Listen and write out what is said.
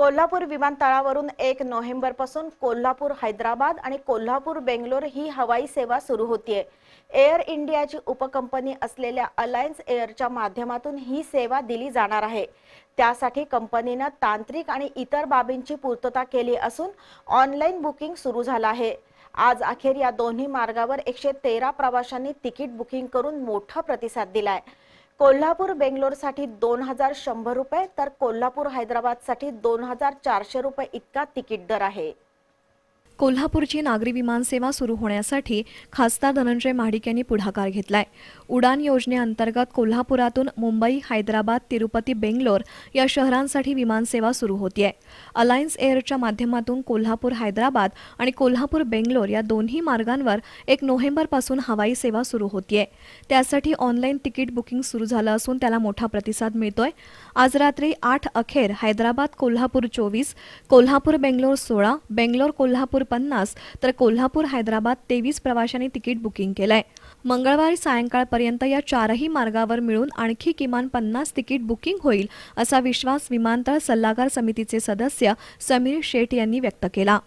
कोल्हापूर विमानतळावरून एक नोव्हेंबरपासून कोल्हापूर हैदराबाद आणि कोल्हापूर बेंगलोर ही हवाई सेवा सुरू होतीये. एअर इंडियाची उपकंपनी असलेल्या अलायन्स एअरच्या माध्यमातून ही सेवा दिली जाणार आहे. त्यासाठी कंपनीनं तांत्रिक आणि इतर बाबींची पूर्तता केली असून ऑनलाईन बुकिंग सुरू झालं आहे. आज अखेर या दोन्ही मार्गावर एकशे तेरा प्रवाशांनी तिकीट बुकिंग करून मोठा प्रतिसाद दिलाय. कोल्हापूर बेंगलोरसाठी दोन हजार शंभर रुपये तर कोल्हापूर हैदराबादसाठी दोन हजार चारशे रुपये इतका तिकीट दर आहे. कोल्हापूरची नागरी विमानसेवा सुरू होण्यासाठी खासदार धनंजय महाडिक यांनी पुढाकार घेतलाय. उडान योजनेअंतर्गत कोल्हापुरातून मुंबई हैदराबाद तिरुपती बेंगलोर या शहरांसाठी विमानसेवा सुरू होतीये. अलायन्स एअरच्या माध्यमातून कोल्हापूर हैदराबाद आणि कोल्हापूर बेंगलोर या दोन्ही मार्गांवर एक नोव्हेंबरपासून हवाई सेवा सुरू होतीये. त्यासाठी ऑनलाईन तिकीट बुकिंग सुरू झालं असून त्याला मोठा प्रतिसाद मिळतोय. आज रात्री आठ अखेर हैदराबाद कोल्हापूर चोवीस कोल्हापूर बेंगलोर सोळा बेंगलोर कोल्हापूर पन्नास तर कोल्हापूर हैदराबाद तेवीस प्रवाशांनी तिकीट बुकिंग केलंय. मंगळवारी सायंकाळपर्यंत या चारही मार्गावर मिळून आणखी किमान पन्नास तिकीट बुकिंग होईल असा विश्वास विमानतळ सल्लागार समितीचे सदस्य समीर शेठ यांनी व्यक्त केला.